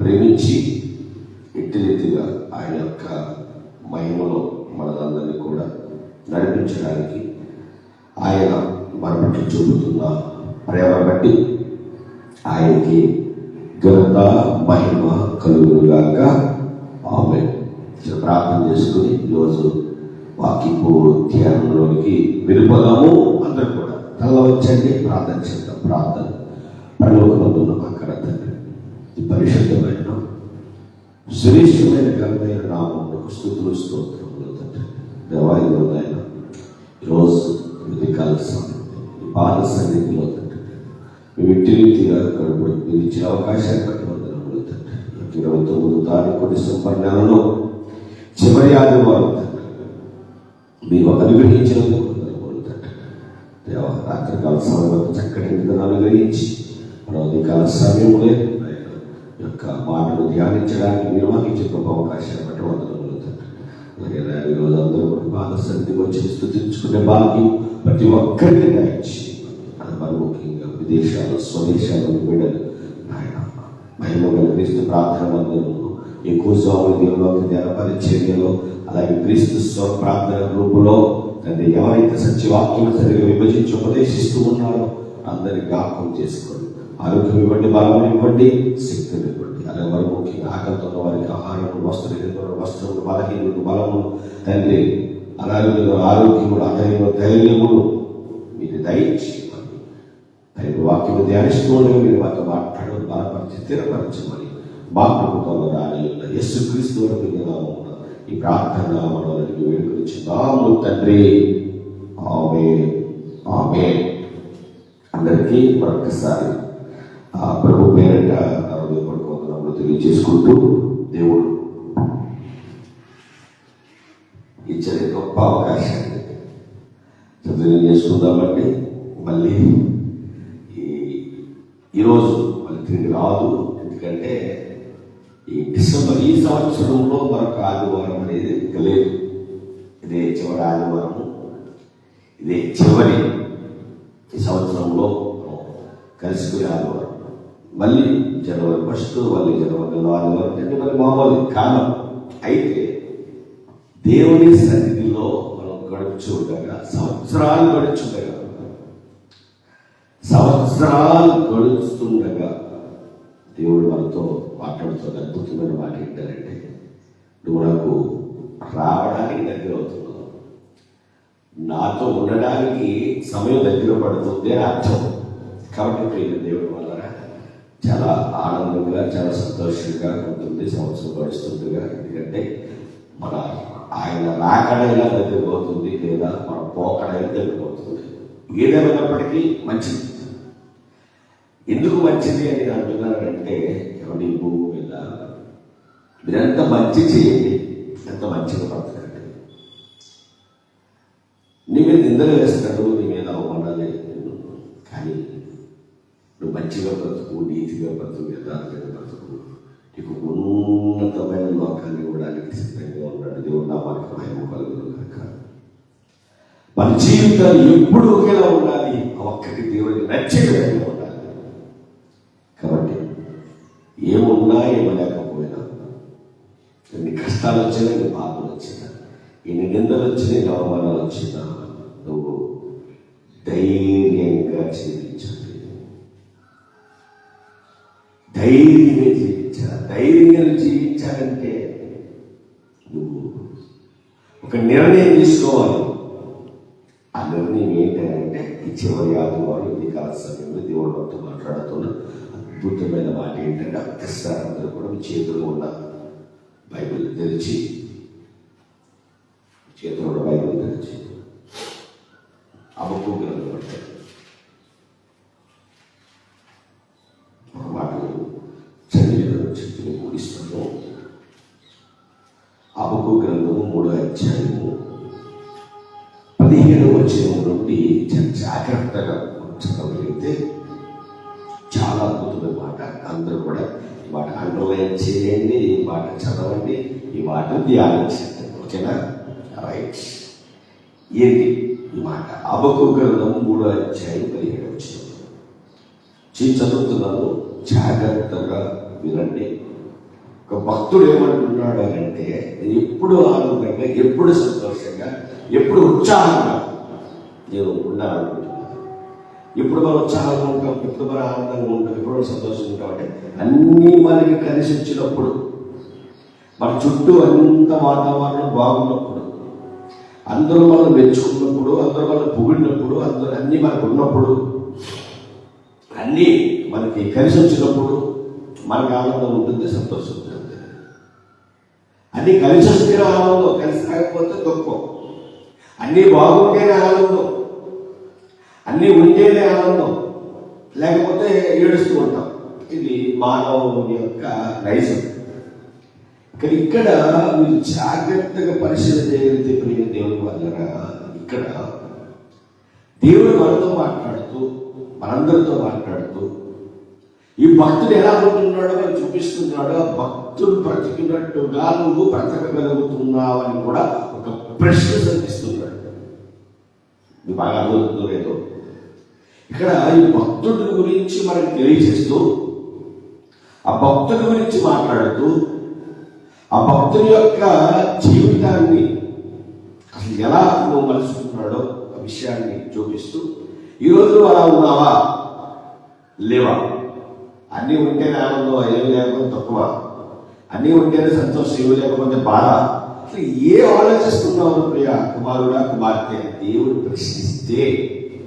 ప్రేమించి ఇట్టి రీతిగా ఆయన యొక్క మహిమలో మనలందరినీ కూడా నడిపించడానికి ఆయన మన బట్టి చూపుతున్న ప్రేమ బట్టి ఆయనకి ఘనత మహిమ కలుగునుగాక. ఆమె ప్రార్థన చేసుకుని ఈరోజు వాకిపు ధ్యానంలోనికి వెళ్ళిపోదాము అందరూ కూడా. తల వచ్చండి ప్రార్థన చేద్దాం ప్రార్థన. పరలోకమందున్న అక్కడ తండ్రి ఈ పరిశుద్ధమైన శ్రేష్టమైన ఘనమైన నామములకు స్థుతులు స్తోత్రములు తండ్రి. దేవాలయంలో నాయన ఈరోజు ఇది కాల్సిన ఈ పాద సన్నిధిలో తండ్రి. మేము ఇంటి రీతిగా మీరు ఇచ్చిన అవకాశాన్ని బట్టి వందనములు తండ్రి. ఇరవై తొమ్మిది తారీఖు డిసెంబర్ నెలలో చివరి ఆదివారం మీరు అనుగ్రహించినందుకు దేవ రాత్రికాల సమయంలో చక్కటి నిద్ర అనుగ్రహించి మన సమయంలో యొక్క మాటలు ధ్యానించడానికి మీరు మాకు ఇచ్చే గొప్ప అవకాశాన్ని బట్టి వందనములు అలాగే నా ఈరోజు అందరూ కూడా బాధ సన్నిధికి వచ్చి స్థుతించుకునే భాగ్యం ప్రతి ఒక్కరిని దయచి అది మరి ముఖ్యంగా విదేశాలు స్వదేశాలు బిడ్డలు ఆయన మహిమ గల క్రీస్తు ప్రార్థన మందిరంలో ఎక్కువ స్వామి దేవులోకి ధ్యాన అలాగే క్రీస్తు స్వప్రార్థన గ్రూపులో తండ్రి ఎవరైతే సత్యవాక్యం సరిగా విభజించి ఉపదేశిస్తూ ఉన్నారో అందరి జ్ఞాపకం చేసుకోండి. ఆరోగ్యం ఇవ్వండి బలం ఇవ్వండి శక్తిని ఇవ్వండి. అలాగే మరి ముఖ్యంగా ఆకలితో ఉన్న వారికి ఆహారం వస్త్రం వస్త్రములు బలహీనులు బలములు. తండ్రి అలాగే ఆరోగ్యములు అధైర్యము ధైర్యములు మీరు దయచి ఆయన వాక్యం ధ్యానిస్తూ మీరు మాతో మాట్లాడడం బలపరిచి స్థిరపరచమని మా ప్రభుత్వంలో రాని ఉన్న యస్సు క్రీస్తు వరకు ఈ ప్రార్థన మనల్ని వేడుకొచ్చుదాము తండ్రి. ఆమె ఆమె అందరికీ మరొకసారి ఆ ప్రభు పేరట అరవై తెలియజేసుకుంటూ దేవుడు ఇచ్చిన గొప్ప అవకాశాన్ని సద్వినియోగం చేసుకుందామండి. మళ్ళీ ఈ ఈరోజు మళ్ళీ తిరిగి రాదు. ఎందుకంటే ఈ డిసెంబర్ ఈ సంవత్సరంలో మరొక ఆదివారం అనేది ఇంకా లేదు ఇదే చివరి ఆదివారము. ఇదే చివరి ఈ సంవత్సరంలో కలిసిపోయే ఆదివారం. మళ్ళీ జనవరి ఫస్ట్ మళ్ళీ జనవరి ఆదివారం. అంటే మరి మామూలు కాలం. అయితే దేవుని సన్నిధిలో మనం గడుపుచుండగా సంవత్సరాలు గడుచుండగా సంవత్సరాలు గడుస్తుండగా దేవుడు మనతో మాట్లాడుతున్న అద్భుతమైన మాట ఏంటంటే నువ్వు నాకు రావడానికి దగ్గర అవుతున్నావు. నాతో ఉండడానికి సమయం దగ్గర పడుతుంది అని అర్థం. కాబట్టి ప్రియ దేవుడు వల్ల చాలా ఆనందంగా చాలా సంతోషంగా ఉంటుంది సంవత్సరం గడుస్తుండగా ఎందుకంటే మన ఆయన రాకడైనా దగ్గర పోతుంది లేదా మన పోకడైనా దగ్గర పోతుంది ఏదేమైనప్పటికీ మంచిది. ఎందుకు మంచిది అని అంటున్నారంటే ఎవరి భూమి మీద మీరెంత మంచి చేయండి. ఎంత మంచిగా బ్రతకండి. నీ మీద నిందలు వేస్తాడు నీ మీద అవమానాలు వేస్తాడు. కానీ నువ్వు మంచిగా బ్రతుకు నీతిగా బ్రతుకు యథార్థంగా బ్రతుకు. నీకు ఉన్నతమైన లోకాన్ని ఇవ్వడానికి సిద్ధంగా ఉన్నాడు దేవుడు నా మనకు భయం కలుగుతుంది కాక మన జీవితాలు ఎప్పుడు ఒకేలా ఉండాలి. ఒక్కటి దేవుడికి నచ్చే విధంగా ఉండాలి కాబట్టి ఏమున్నా ఏమలేకపోయినా ఎన్ని కష్టాలు వచ్చినా ఎన్ని బాధలు వచ్చినా ఎన్ని నిందలు వచ్చినా ఎన్ని అవమానాలు వచ్చినా నువ్వు ధైర్యంగా జీవించాలి. ధైర్యంగా జీవించాలి. ధైర్యంగా జీవించాలంటే నువ్వు ఒక నిర్ణయం తీసుకోవాలి. ఆ నిర్ణయం ఏంటంటే ఈ చివరి ఆదివారం ఇది కాల సమయంలో దేవుడు మనతో మాట్లాడుతున్న అద్భుతమైన మాట ఏంటంటే ఒక్కసారి కూడా మీ చేతిలో ఉన్న బైబిల్ తెరిచి చేతిలో ఉన్న బైబిల్ తెరిచి. అబక్కు గ్రంథం అంటే ఒక మాటలు చదివి చెప్పి కూడిస్తాను అబక్కు గ్రంథము మూడో అధ్యాయము పదిహేడు వచ్చిన నుండి చాలా జాగ్రత్తగా చదవగలిగితే అందరూ కూడా ఈ మాట అండర్లైన్ చేయండి ఈ మాట చదవండి ఈ మాట ధ్యానించండి. ఓకేనా? రైట్ ఏంటి ఈ మాట. అబకు గ్రంథం మూడో అధ్యాయం పదిహేడు వచ్చిన చదువుతున్నాను జాగ్రత్తగా వినండి. ఒక భక్తుడు ఏమంటున్నాడు అని అంటే నేను ఎప్పుడు ఆనందంగా ఎప్పుడు సంతోషంగా ఎప్పుడు ఉత్సాహంగా నేను ఉన్నాను. ఎప్పుడు మనం ఉత్సాహంగా ఉంటాం ఎప్పుడు మనం ఆనందంగా ఉంటాం ఎప్పుడు మనం సంతోషంగా ఉంటాం అంటే అన్నీ మనకి కలిసి వచ్చినప్పుడు మన చుట్టూ అంత వాతావరణం బాగున్నప్పుడు అందరూ మనం మెచ్చుకున్నప్పుడు అందరూ మనం పొగిడినప్పుడు అందరూ అన్నీ మనకు ఉన్నప్పుడు అన్నీ మనకి కలిసి వచ్చినప్పుడు మనకు ఆనందం ఉంటుంది సంతోషం ఉంటుంది. అన్నీ కలిసి వస్తేనే ఆనందం కలిసి రాకపోతే దుఃఖం. అన్నీ బాగుంటేనే ఆనందం. అన్నీ ఉంటేనే ఆనందం లేకపోతే ఏడుస్తూ ఉంటాం. ఇది మానవుని యొక్క నైజం. ఇక్కడ ఇక్కడ మీరు జాగ్రత్తగా పరిశీలన చేయగలిగితే ప్రియ దేవుని వల్ల ఇక్కడ దేవుడు మనతో మాట్లాడుతూ మనందరితో మాట్లాడుతూ ఈ భక్తుడు ఎలా ఉంటున్నాడో మనం చూపిస్తున్నాడో. ఆ భక్తుడు బ్రతికినట్టుగా నువ్వు బ్రతకగలుగుతున్నావు అని కూడా ఒక ప్రశ్న సంధిస్తున్నాడు. బాగా అర్థమవుతుందో. ఇక్కడ ఈ భక్తుడి గురించి మనకు తెలియజేస్తూ ఆ భక్తుడి గురించి మాట్లాడుతూ ఆ భక్తుని యొక్క జీవితాన్ని అసలు ఎలా నువ్వు మలుచుకున్నాడో ఆ విషయాన్ని చూపిస్తూ ఈరోజు నువ్వు అలా ఉన్నావా? లేవా? అన్నీ ఉంటేనే ఆనందం ఏమి లేకపోతే తక్కువ. అన్నీ ఉంటేనే సంతోషం ఏమి లేకపోతే బాధ. అసలు ఏ ఆలోచిస్తున్నావు ప్రియ? కుమారుడా కుమార్తె దేవుడు ప్రశ్నిస్తే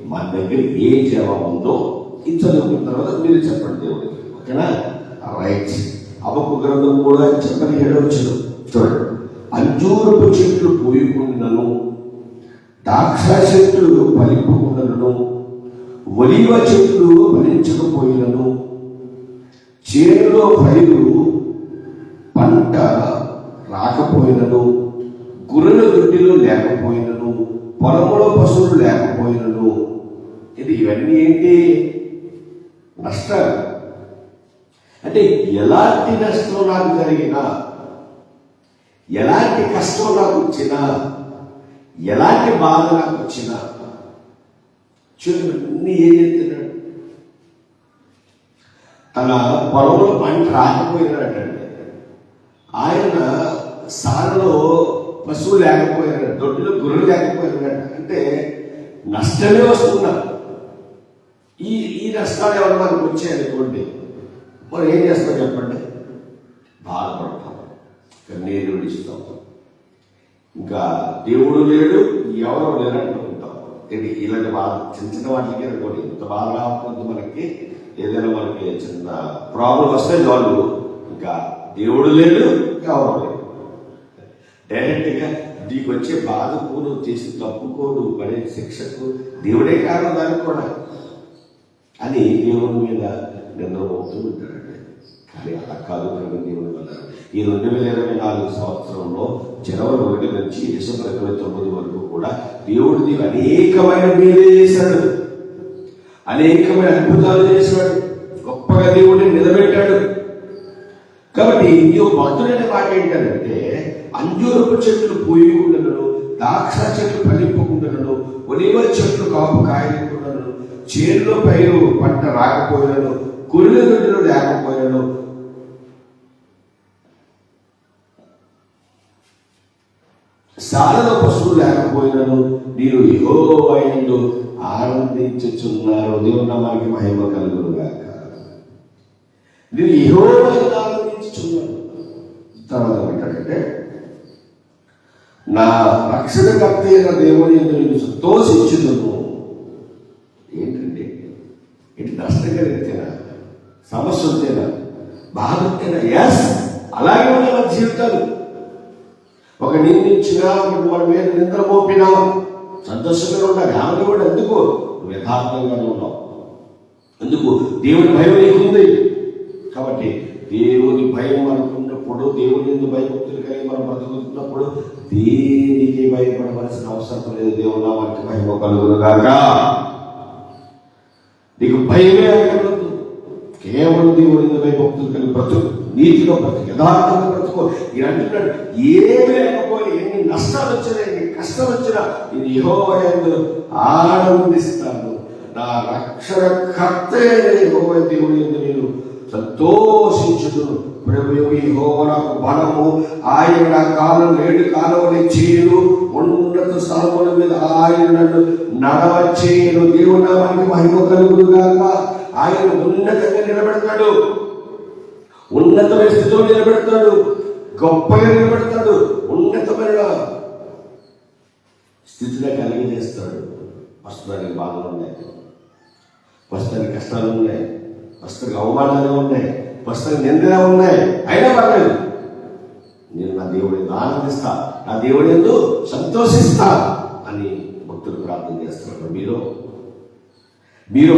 మన దగ్గర ఏ జవాబు ఉందో ఇది చదువుకున్న తర్వాత మీరు చెప్పండి దేవుడికి ఓకేనా? రైట్ అవకు గ్రంథం కూడా చెప్పని ఏడవచ్చు చూడండి. అంజూరపు చెట్లు పోయికుండను ద్రాక్ష చెట్లు పలిపకుండాను ఒలివ చెట్లు ఫలించకపోయినను చేనులో పైరు పంట రాకపోయినను గుర్రెల దొడ్డిలో లేకపోయినను పొలంలో పశువులు లేకపోయినను ఇది ఇవన్నీ ఏంటి? నష్టాలు అంటే ఎలాంటి నష్టం నాకు జరిగినా ఎలాంటి కష్టం నాకు వచ్చినా ఎలాంటి బాధ నాకు వచ్చినా చూడండి ఏం చెప్తున్నాడు? తన పొలంలో పంట రాకపోయినాడంటే. ఆయన సారలో పశువు లేకపోయినాడు దొడ్డులో గుర్రెలు లేకపోయినాడు అంటే నష్టమే వస్తున్నారు నష్టాలు ఎవరు మనకు వచ్చాయనుకోండి మనం ఏం చేస్తాం చెప్పండి? బాధపడతాం. కన్నీరు విడిస్తాం. ఇంకా దేవుడు లేడు ఎవరో లేనట్టుకుంటాం ఇది ఇలాంటి బాధ చిన్న చిన్న వాటికి అనుకోండి ఇంత బాధ రాకపోతే మనకి ఏదైనా మనకి చిన్న ప్రాబ్లం వస్తే చాలు. ఇంకా దేవుడు లేడు ఎవరు లేడు డైరెక్ట్గా నీకు వచ్చే బాధకు నువ్వు చేసి తప్పుకోడు పడే శిక్షకు దేవుడే కారణం దానికి కూడా. అని దేవుని మీద నిర్ణయమవుతూ ఉంటాడండి కానీ అలా కాదు కనుక దేవుని వల్ల. ఈ రెండు వేల ఇరవై నాలుగు సంవత్సరంలో జనవరి ఒకటి నుంచి డిసెంబర్ ఇరవై తొమ్మిది వరకు కూడా దేవుడు నీకు అనేకమైన మేలు చేశాడు. అనేకమైన అద్భుతాలు చేశాడు. గొప్పగా దేవుడిని నిలబెట్టాడు. కాబట్టి నీవు భక్తుడైన మాట ఏంటంటే అంజూరపు చెట్లు పూయకుండాను ద్రాక్ష చెట్లు ఫలింపకుండాను ఒలివ చెట్లు కాపు కాయలు చేనులో పైరు పంట రాకపోయాను కురిల దొడ్డిలో లేకపోయాను సారల పశువులు లేకపోయినను మీరు యెహోవాయందు ఆనందించుచున్నారు దేవుని నామానికి మహిమ కలుగురుగాక నేను యెహోవాయందు ఆనందించుచున్నాను తర్వాత ఏమంటాడంటే నా రక్షణకర్త అయిన దేవుని నేను సంతోషించుదును. ఏంటి నష్టం సమస్య ఉంటేనా? బాధ ఉంటేనా ఎస్ అలాగే ఉన్నాయి మన జీవితాలు. ఒక నిందించినా ఒకటి మన మీద నిద్ర మోపినా సంతోషంగా ఉండాలి ఆమె కూడా ఎందుకు? నువ్వు యథార్థంగానే ఉన్నావు. ఎందుకు? దేవుని భయం నీకుంది. కాబట్టి దేవుని భయం అనుకున్నప్పుడు దేవుని ఎందుకు భయభక్తులు కలిగి మనం బ్రతుకుతున్నప్పుడు దేనికి భయపడవలసిన అవసరం లేదు. దేవుని నామానికి భయం కలుగును కాక నీకు భయమే అక్కర్లేదు కేవలం దేవుని భక్తులు కలిగి బ్రతుకు. నీతిగా బ్రతుకు. యథార్థంగా బ్రతుకో. ఈయన అంటున్నాడు ఏమి లేకపోయి ఎన్ని నష్టాలు వచ్చినా ఎన్ని కష్టాలు వచ్చినా నేను యహోవయందు ఆనందిస్తాను. నా రక్షణ కర్త యహోవ దేవుని యందు నేను సంతోషించుతున్నాను ప్రభు యెహోవా నాకు బలము. ఆయన నా కాలం ఏడు కాలం చేయను ఉన్నత స్థలముల మీద ఆయన నన్ను నడవ చేయను దేవుడు నామానికి మహిమ కలుగును గాక ఆయన ఉన్నతంగా నిలబెడతాడు. ఉన్నతమైన స్థితిలో నిలబెడతాడు. గొప్పగా నిలబెడతాడు. ఉన్నతమైన స్థితిలో కలిగజేస్తాడు ప్రస్తుతానికి బాధలు ఉన్నాయి. ప్రస్తుతానికి కష్టాలు ఉన్నాయి. ప్రస్తుతానికి అవమానాలు ఉన్నాయి. వస్తాయి నిందనే ఉన్నాయి. అయినా పర్లేదు. నేను నా దేవుడిని ఆనందిస్తా నా దేవుడి ఎందు సంతోషిస్తా అని భక్తులు ప్రార్థన చేస్తున్నారు. మీరు? మీరు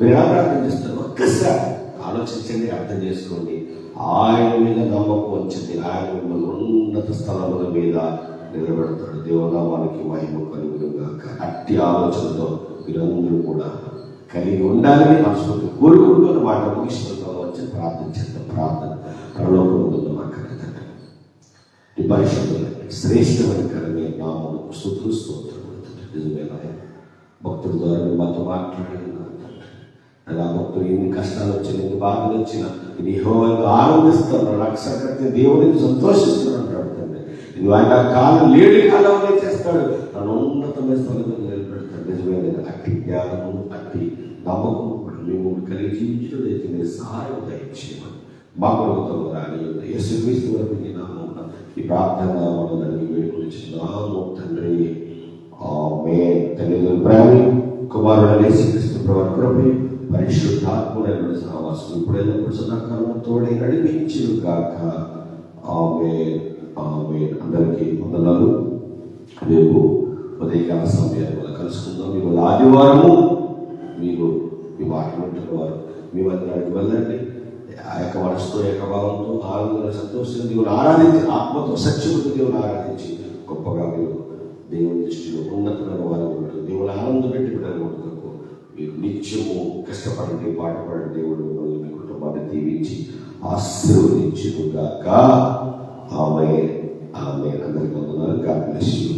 మీరు ఎలా ప్రార్థన చేస్తారు ఒక్కసారి ఆలోచించండి అర్థం చేసుకోండి. ఆయన మీద నమ్మకం వచ్చింది ఆయన మిమ్మల్ని ఉన్నత స్థలముల మీద నిలబెడతాడు. దేవనామానికి మహిమ కలుగునుగా అట్టి ఆలోచనతో మీరందరూ కూడా కలిగి ఉండాలని మనసులోకి కోరుకుంటూ మాట ముగిస్తున్న వచ్చి ప్రార్థన చేద్దాం ప్రార్థన పరలోకముందున్న మా కథ ఈ పరిశుద్ధులు శ్రేష్టమైన కరమే నామము స్థుతులు స్తోత్రములు తండ్రి. నిజమే నాయన. భక్తుల ద్వారా మాతో మాట్లాడినారు తండ్రి. అలా భక్తులు ఎన్ని కష్టాలు వచ్చినా ఎన్ని బాధలు వచ్చినా ఇది హోగా ఆనందిస్తున్నారు రక్షకర్త దేవుడిని సంతోషిస్తున్నారు తండ్రి ఇది ఆయన కాలం లేడి కాలంలో చేస్తాడు తన ఉన్నతమైన స్థలంలో నిలబెడతాడు నిజమైన అట్టి జ్ఞానము అట్టి నమ్మకము కూడా కలిగి జీవించడం సహాయం దయచేయమని మా ప్రభుత్వం రాని యేసుక్రీస్తు వరకు నామం ఈ ప్రార్థన నామములను వేడుకొనిచున్నాము తండ్రి. ఆమె తల్లిదండ్రులు ప్రేమ కుమారుడనే శ్రీకృష్ణ ప్రభు కృపే పరిశుద్ధాత్ముడైన సహవాసం ఇప్పుడైనప్పుడు సదాకాలం తోడే నడిపించు గాక ఆమె ఆమె అందరికీ వందనాలు. రేపు ఉదయకాల సమయాన్ని కలుసుకుందాం. ఇవాళ ఆదివారము మీరు మీ మాట వింటున్న వారు. మీ వద్ద వెళ్ళండి. ఆ యొక్క మనసుతో యొక్క భావంతో ఆనందంగా సంతోషంగా దేవుని ఆరాధించి ఆత్మతో సత్యముతో దేవుని ఆరాధించి గొప్పగా మీరు దేవుని దృష్టిలో ఉన్నతమైన వారు ఉంటారు దేవుని ఆనందం పెట్టి పెట్టాలనుకుంటున్నారు మీరు నిత్యము కష్టపడండి పాటపడండి దేవుడు మిమ్మల్ని మీ కుటుంబాన్ని దీవించి ఆశీర్వదించుగాక ఆమె ఆమె అందరికీ వందనాలు. God bless you.